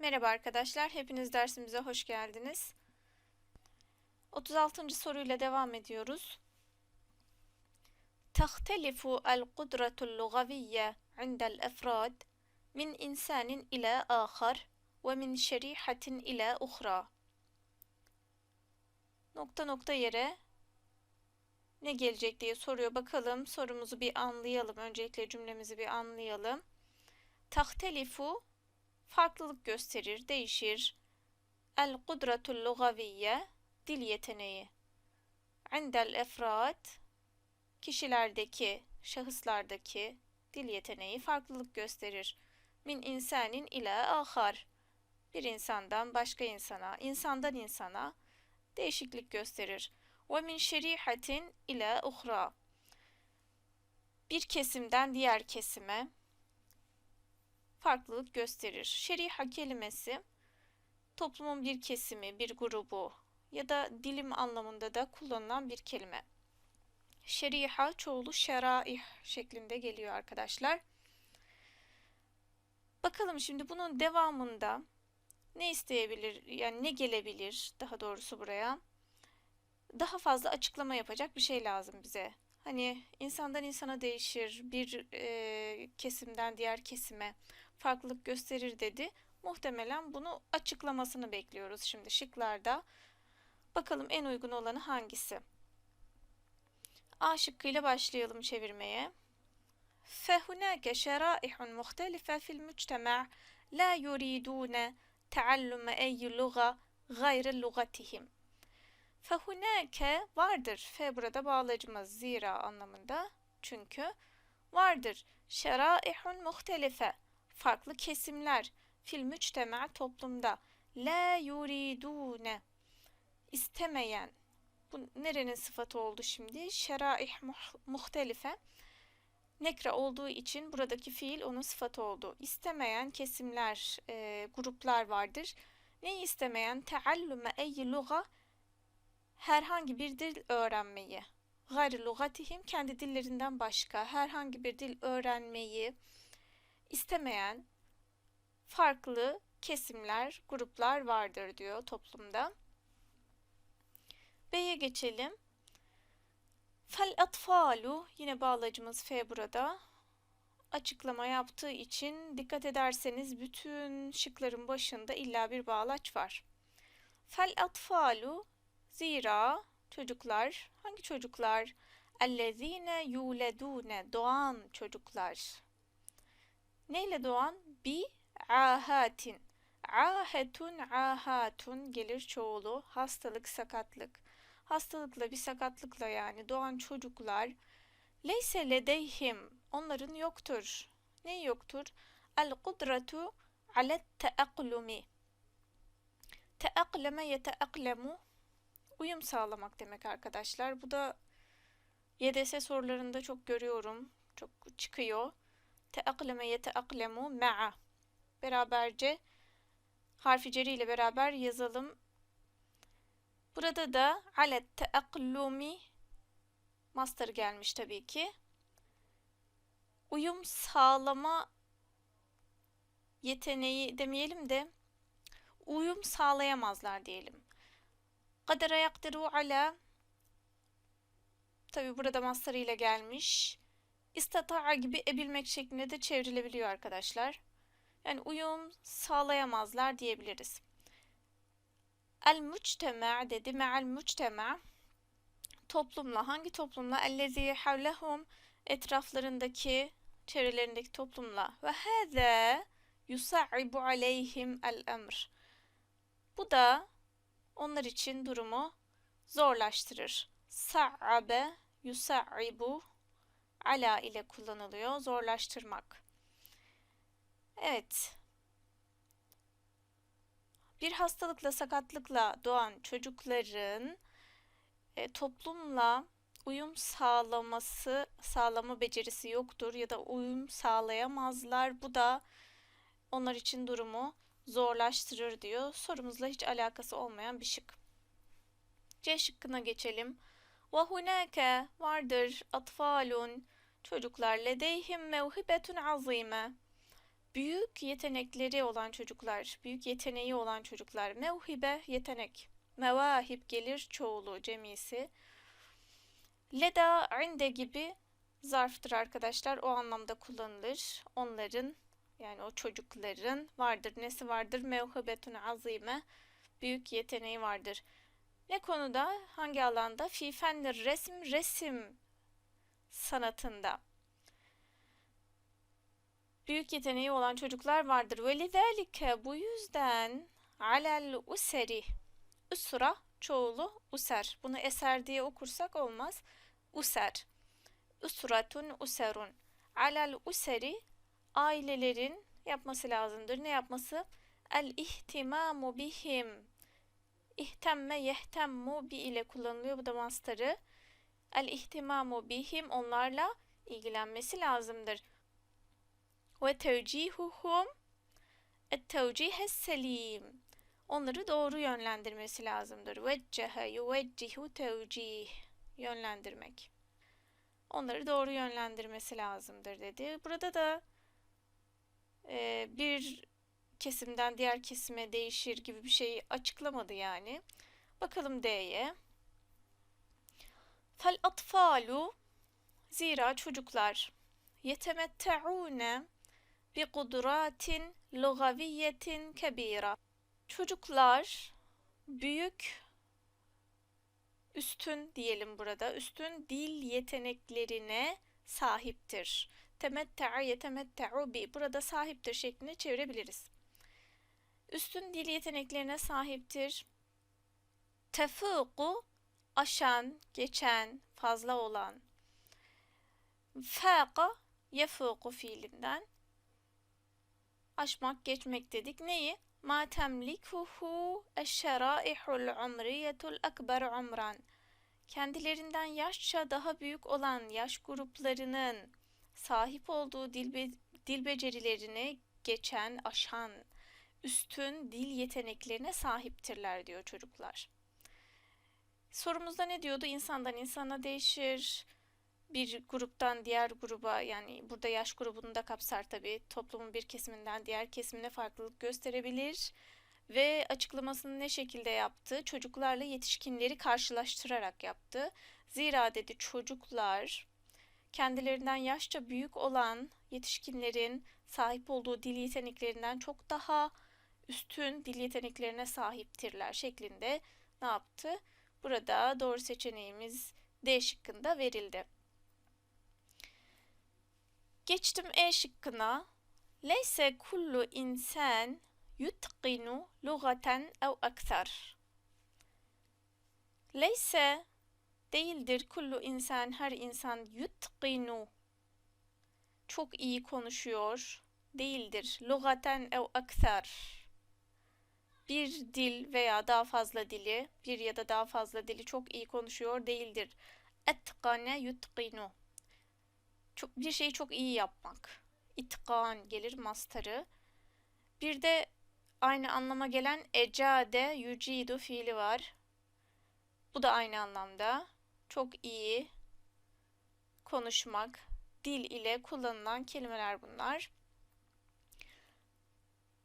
Merhaba arkadaşlar, hepiniz dersimize hoş geldiniz. 36. soruyla devam ediyoruz. تختلف القدرة اللغوية عند الأفراد من إنسان إلى آخر ومن شريحة إلى أخرى. Nokta nokta yere ne gelecek diye soruyor. Bakalım sorumuzu bir anlayalım. Öncelikle cümlemizi bir anlayalım. Tahtelifu farklılık gösterir, değişir. El kudretul lugaviyye dil yeteneği. Indel efrad kişilerdeki, şahıslardaki dil yeteneği farklılık gösterir. Min insanin ila ahar bir insandan başka insana, insandan insana değişiklik gösterir. Ve min şerihatin ila uhra bir kesimden diğer kesime farklılık gösterir. Şeriha kelimesi toplumun bir kesimi, bir grubu ya da dilim anlamında da kullanılan bir kelime. Şeriha çoğulu şeraih şeklinde geliyor arkadaşlar. Bakalım şimdi bunun devamında ne isteyebilir, yani ne gelebilir daha doğrusu buraya. Daha fazla açıklama yapacak bir şey lazım bize. Hani insandan insana değişir, bir e, kesimden diğer kesime farklılık gösterir dedi. Muhtemelen bunu açıklamasını bekliyoruz şimdi şıklarda. Bakalım en uygun olanı hangisi? A şıkkıyla başlayalım çevirmeye. فهناك شرائح مختلفة في المجتمع لا يريدون تعلم أي لغة غير لغتهم. فهناك vardır. F burada bağlacımız zira anlamında. Çünkü vardır. Şeraihun muhtelife farklı kesimler fil müçtema toplumda la yuridune istemeyen bu nerenin sıfatı oldu şimdi? Şeraih muhtelife nekra olduğu için buradaki fiil onun sıfatı oldu. İstemeyen kesimler, e, gruplar vardır. Neyi istemeyen? Teallume eyyi luga herhangi bir dil öğrenmeyi. Gayri lugatihim kendi dillerinden başka herhangi bir dil öğrenmeyi istemeyen farklı kesimler, gruplar vardır diyor toplumda. B'ye geçelim. Fel atfalu yine bağlacımız F burada. Açıklama yaptığı için dikkat ederseniz bütün şıkların başında illa bir bağlaç var. Fel atfalu zira çocuklar hangi çocuklar? Ellezine yuledune doğan çocuklar. Neyle doğan? Bi ahatin. Ahetun ahatun gelir çoğulu. Hastalık, sakatlık. Hastalıkla bir sakatlıkla yani doğan çocuklar leyse ledeyhim onların yoktur. Ne yoktur? El kudretu alet teaklumi. Teakleme yeteaklemu uyum sağlamak demek arkadaşlar. Bu da YDS sorularında çok görüyorum. Çok çıkıyor. Teakleme yeteaklemu ma'a. Beraberce harfi ceri ile beraber yazalım. Burada da alet teaklumi master gelmiş tabii ki. Uyum sağlama yeteneği demeyelim de uyum sağlayamazlar diyelim. Kadere yakdiru ala tabi burada master ile gelmiş. İstata'a gibi ebilmek şeklinde de çevrilebiliyor arkadaşlar. Yani uyum sağlayamazlar diyebiliriz. El müçtema dedi. Me'al müçtema toplumla hangi toplumla? Ellezi havlehum etraflarındaki çevrelerindeki toplumla ve hâzâ yusa'ibu aleyhim el emr. Bu da onlar için durumu zorlaştırır. Sa'abe yusa'ibu ala ile kullanılıyor. Zorlaştırmak. Evet. Bir hastalıkla, sakatlıkla doğan çocukların e, toplumla uyum sağlaması, sağlama becerisi yoktur ya da uyum sağlayamazlar. Bu da onlar için durumu zorlaştırır diyor. Sorumuzla hiç alakası olmayan bir şık. C şıkkına geçelim. Ve hunake vardır atfalun çocuklar ledeyhim mevhibetun azime büyük yetenekleri olan çocuklar, büyük yeteneği olan çocuklar. Mevhibe yetenek. Mevahib gelir çoğulu cemisi. Leda inde gibi zarftır arkadaşlar. O anlamda kullanılır. Onların yani o çocukların vardır. Nesi vardır? Mevhibetun azime. Büyük yeteneği vardır. Ne konuda? Hangi alanda? Fi fendir resim, resim sanatında. Büyük yeteneği olan çocuklar vardır. Ve lidâlike bu yüzden alel useri Üsra çoğulu user. Bunu eser diye okursak olmaz. User. Usratun userun. Alel useri ailelerin yapması lazımdır. Ne yapması? El ihtimamu bihim. İhtemme yehtemmu bi ile kullanılıyor. Bu da mastarı. El ihtimamu bihim onlarla ilgilenmesi lazımdır. Ve tevcihuhum et tevcihes selim. Onları doğru yönlendirmesi lazımdır. Veccehe yuveccihu tevcih. Yönlendirmek. Onları doğru yönlendirmesi lazımdır dedi. Burada da e, bir kesimden diğer kesime değişir gibi bir şey açıklamadı yani. Bakalım D'ye. Fel atfalu zira çocuklar yetemetteune bi kudratin lugaviyetin kebira. Çocuklar büyük üstün diyelim burada üstün dil yeteneklerine sahiptir. Temette'a yetemette'u bi burada sahiptir şeklinde çevirebiliriz. Üstün dil yeteneklerine sahiptir. Tefuku aşan, geçen, fazla olan. Faqa yefuku fiilinden aşmak, geçmek dedik. Neyi? Ma temlikuhu eşşeraihul umriyetul ekber umran. Kendilerinden yaşça daha büyük olan yaş gruplarının sahip olduğu dil, be dil becerilerini geçen, aşan, üstün dil yeteneklerine sahiptirler diyor çocuklar. Sorumuzda ne diyordu? İnsandan insana değişir. Bir gruptan diğer gruba yani burada yaş grubunu da kapsar tabii. Toplumun bir kesiminden diğer kesimine farklılık gösterebilir. Ve açıklamasını ne şekilde yaptı? Çocuklarla yetişkinleri karşılaştırarak yaptı. Zira dedi çocuklar kendilerinden yaşça büyük olan yetişkinlerin sahip olduğu dil yeteneklerinden çok daha üstün dil yeteneklerine sahiptirler şeklinde ne yaptı? Burada doğru seçeneğimiz D şıkkında verildi. Geçtim E şıkkına. Leyse kullu insan yutqinu lugaten ev aktar. Leyse değildir kullu insan her insan yutqinu çok iyi konuşuyor değildir. Lugaten ev aktar bir dil veya daha fazla dili, bir ya da daha fazla dili çok iyi konuşuyor değildir. Etkane yutqinu. Çok, bir şeyi çok iyi yapmak. İtkan gelir mastarı. Bir de aynı anlama gelen ecade yucidu fiili var. Bu da aynı anlamda. Çok iyi konuşmak, dil ile kullanılan kelimeler bunlar.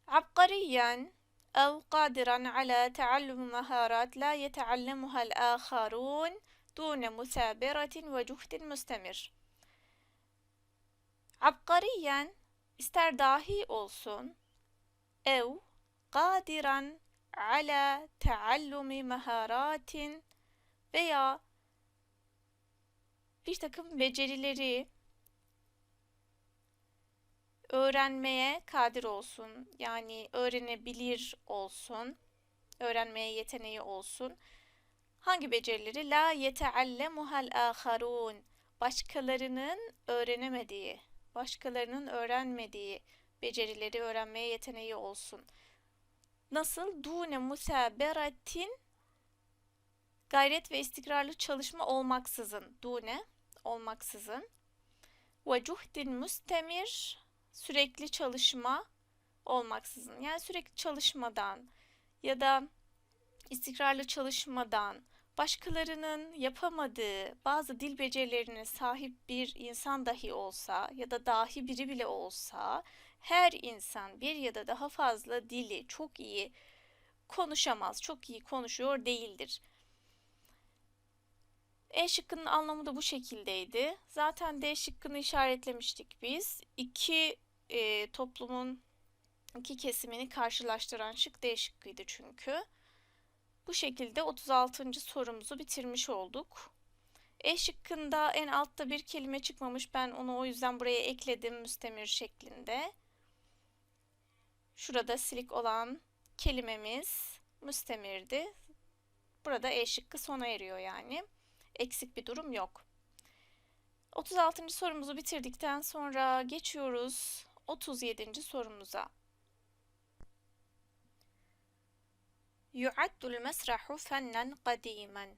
Abkariyen أو قادرا على تعلم مهارات لا يتعلمها الآخرون دون مثابرة وجهد مستمر. عبقريا استرداهي أولسون أو قادرا على تعلم مهارات veya bir takım becerileri öğrenmeye kadir olsun. Yani öğrenebilir olsun. Öğrenmeye yeteneği olsun. Hangi becerileri? La yeteallemuhal aharun. Başkalarının öğrenemediği, başkalarının öğrenmediği becerileri öğrenmeye yeteneği olsun. Nasıl? Dune musaberatin gayret ve istikrarlı çalışma olmaksızın. Dune olmaksızın. Ve cuhdin mustemir sürekli çalışma olmaksızın yani sürekli çalışmadan ya da istikrarlı çalışmadan başkalarının yapamadığı bazı dil becerilerine sahip bir insan dahi olsa ya da dahi biri bile olsa Her insan bir ya da daha fazla dili çok iyi konuşamaz, çok iyi konuşuyor değildir. E şıkkının anlamı da bu şekildeydi. Zaten D şıkkını işaretlemiştik biz. İki e, toplumun iki kesimini karşılaştıran şık D şıkkıydı çünkü. Bu şekilde 36. sorumuzu bitirmiş olduk. E şıkkında en altta bir kelime çıkmamış. Ben onu o yüzden buraya ekledim müstemir şeklinde. Şurada silik olan kelimemiz müstemirdi. Burada E şıkkı sona eriyor yani. Eksik bir durum yok. 36. sorumuzu bitirdikten sonra geçiyoruz 37. sorumuza. يعد المسرح فنا قديما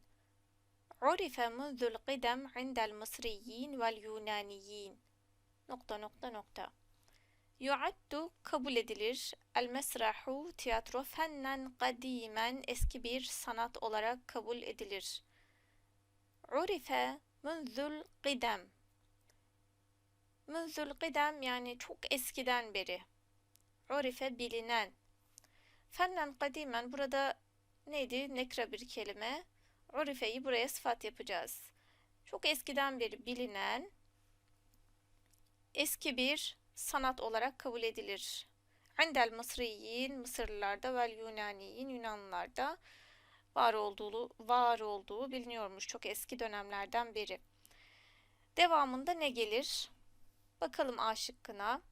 عرف منذ القدم عند المصريين واليونانيين nokta nokta nokta Yuaddu kabul edilir. El mesrahu tiyatro fennen kadimen eski bir sanat olarak kabul edilir. Urife munzul qidem. Munzul qidem yani çok eskiden beri. Urife bilinen. Fennen kadimen burada neydi? Nekra bir kelime. Urife'yi buraya sıfat yapacağız. Çok eskiden beri bilinen eski bir sanat olarak kabul edilir. Andel Mısriyin, Mısırlılarda ve Yunaniyin, Yunanlılarda var olduğu, var olduğu biliniyormuş çok eski dönemlerden beri. Devamında ne gelir? Bakalım A şıkkına.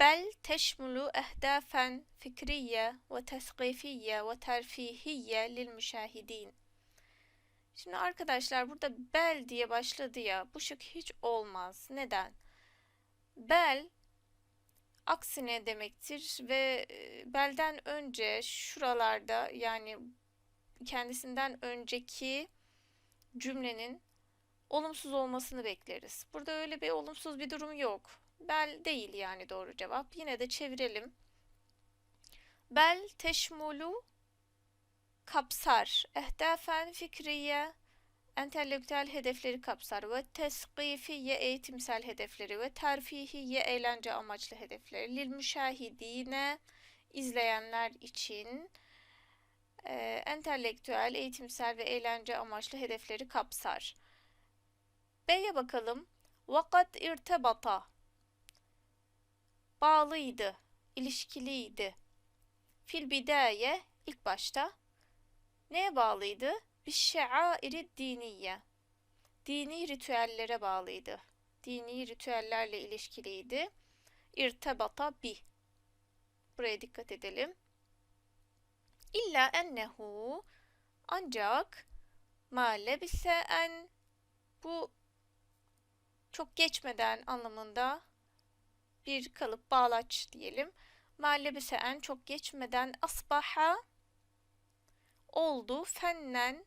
Bel teşmulu ehdafen fikriye ve tesqifiye ve terfihiye lil müşahidin. Şimdi arkadaşlar burada bel diye başladı ya bu şık hiç olmaz. Neden? Bel aksine demektir ve e, belden önce şuralarda yani kendisinden önceki cümlenin olumsuz olmasını bekleriz. Burada öyle bir olumsuz bir durum yok. Bel değil yani doğru cevap. Yine de çevirelim. Bel teşmulu kapsar. Ehdafen fikriye entelektüel hedefleri kapsar ve teskifiye eğitimsel hedefleri ve terfihiye eğlence amaçlı hedefleri lil müşahidine izleyenler için e, entelektüel, eğitimsel ve eğlence amaçlı hedefleri kapsar. B'ye bakalım. Vakat irtebata bağlıydı, ilişkiliydi. Fil bidaye ilk başta neye bağlıydı? Bir şe'airi diniye. Dini ritüellere bağlıydı. Dini ritüellerle ilişkiliydi. İrtebata bi. Buraya dikkat edelim. İlla ennehu ancak ma lebise en bu çok geçmeden anlamında bir kalıp bağlaç diyelim. Ma lebise en çok geçmeden asbaha oldu fennen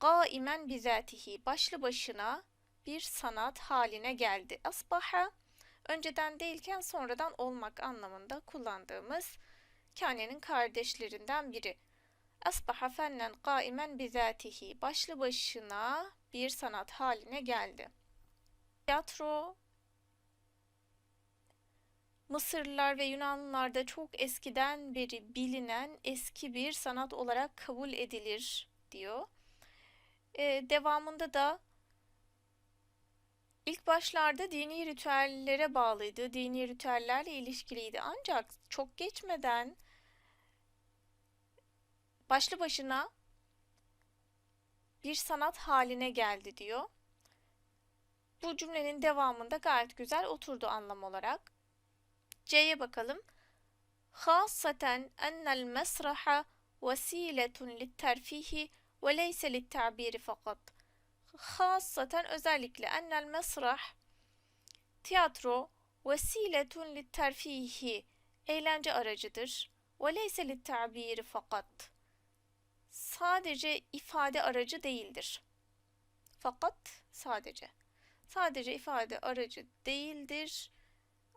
Gaimen bizatihi başlı başına bir sanat haline geldi. Asbaha önceden değilken sonradan olmak anlamında kullandığımız kanenin kardeşlerinden biri. Asbaha fennen gaimen bizatihi başlı başına bir sanat haline geldi. Tiyatro Mısırlılar ve Yunanlılarda çok eskiden beri bilinen eski bir sanat olarak kabul edilir diyor. Ee, devamında da ilk başlarda dini ritüellere bağlıydı, dini ritüellerle ilişkiliydi. Ancak çok geçmeden başlı başına bir sanat haline geldi diyor. Bu cümlenin devamında gayet güzel oturdu anlam olarak. C'ye bakalım. Ennel mesraha vesiletun litterfihi ve leyse littabiri fakat. Hasaten özellikle ennel mesrah tiyatro vesiletun litterfihi eğlence aracıdır. Ve leyse littabiri fakat. Sadece ifade aracı değildir. Fakat sadece Sadece ifade aracı değildir.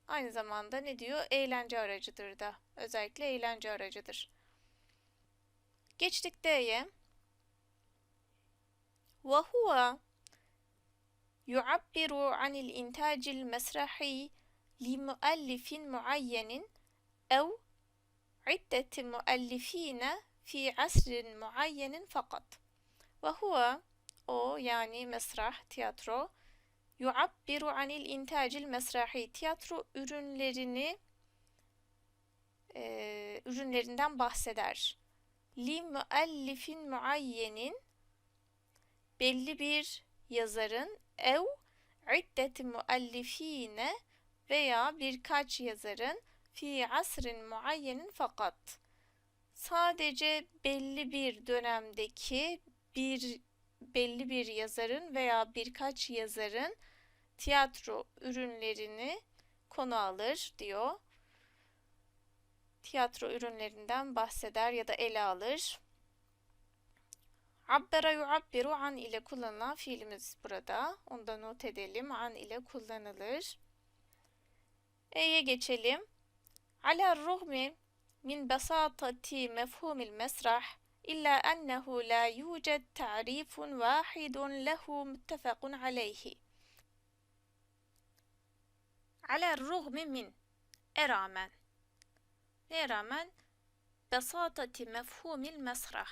Aynı zamanda ne diyor? Eğlence aracıdır da. Özellikle eğlence aracıdır. Geçtik D'ye. وهو يعبر عن الإنتاج المسرحي لمؤلف معين أو عدة مؤلفين في عصر معين فقط وهو o yani mesrah, tiyatro yuabbiru anil intacil mesrahi tiyatro ürünlerini e, ürünlerinden bahseder. Li müellifin muayyenin belli bir yazarın ev iddeti müellifine veya birkaç yazarın fi asrin muayyenin fakat sadece belli bir dönemdeki bir belli bir yazarın veya birkaç yazarın tiyatro ürünlerini konu alır diyor. Tiyatro ürünlerinden bahseder ya da ele alır. Abbera yuabbiru an ile kullanılan fiilimiz burada. Onu da not edelim. An ile kullanılır. E'ye geçelim. Ala ruhmi min basatati mefhumil mesrah illa ennehu la yujed ta'rifun vahidun lehu muttefakun aleyhi. Ala ruhmi min e rağmen neye rağmen? Basatati mefhumil mesrah.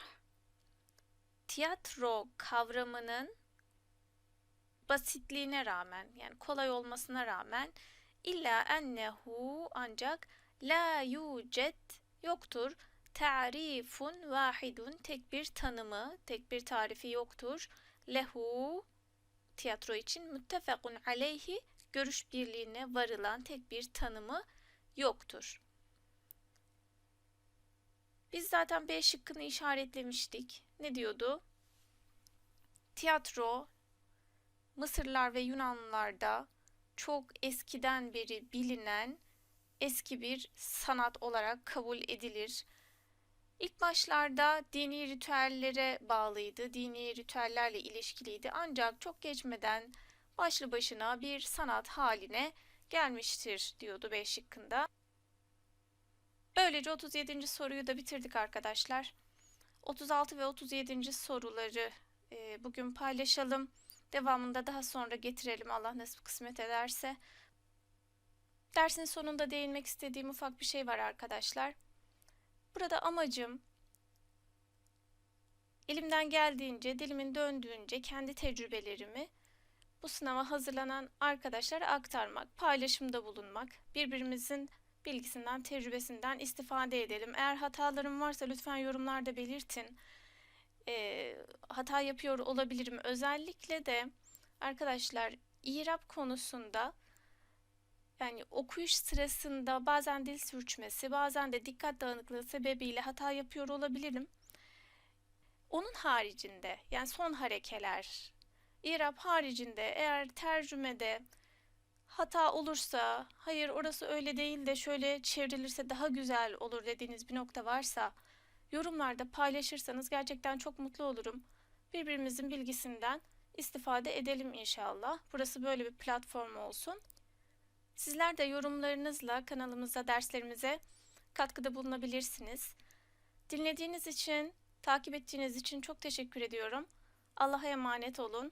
Tiyatro kavramının basitliğine rağmen yani kolay olmasına rağmen illa ennehu ancak la yucet yoktur. Ta'rifun vahidun tek bir tanımı tek bir tarifi yoktur. Lehu tiyatro için muttefakun aleyhi görüş birliğine varılan tek bir tanımı yoktur. Biz zaten B şıkkını işaretlemiştik. Ne diyordu? Tiyatro Mısırlar ve Yunanlılarda çok eskiden beri bilinen eski bir sanat olarak kabul edilir. İlk başlarda dini ritüellere bağlıydı, dini ritüellerle ilişkiliydi ancak çok geçmeden başlı başına bir sanat haline gelmiştir diyordu B şıkkında. Böylece 37. soruyu da bitirdik arkadaşlar. 36 ve 37. soruları e, bugün paylaşalım. Devamında daha sonra getirelim Allah nasip kısmet ederse. Dersin sonunda değinmek istediğim ufak bir şey var arkadaşlar. Burada amacım elimden geldiğince, dilimin döndüğünce kendi tecrübelerimi bu sınava hazırlanan arkadaşlara aktarmak, paylaşımda bulunmak, birbirimizin bilgisinden, tecrübesinden istifade edelim. Eğer hatalarım varsa lütfen yorumlarda belirtin. E, hata yapıyor olabilirim. Özellikle de arkadaşlar İrab konusunda yani okuyuş sırasında bazen dil sürçmesi, bazen de dikkat dağınıklığı sebebiyle hata yapıyor olabilirim. Onun haricinde yani son harekeler, İrab haricinde eğer tercümede hata olursa, hayır orası öyle değil de şöyle çevrilirse daha güzel olur dediğiniz bir nokta varsa yorumlarda paylaşırsanız gerçekten çok mutlu olurum. Birbirimizin bilgisinden istifade edelim inşallah. Burası böyle bir platform olsun. Sizler de yorumlarınızla kanalımıza, derslerimize katkıda bulunabilirsiniz. Dinlediğiniz için, takip ettiğiniz için çok teşekkür ediyorum. Allah'a emanet olun.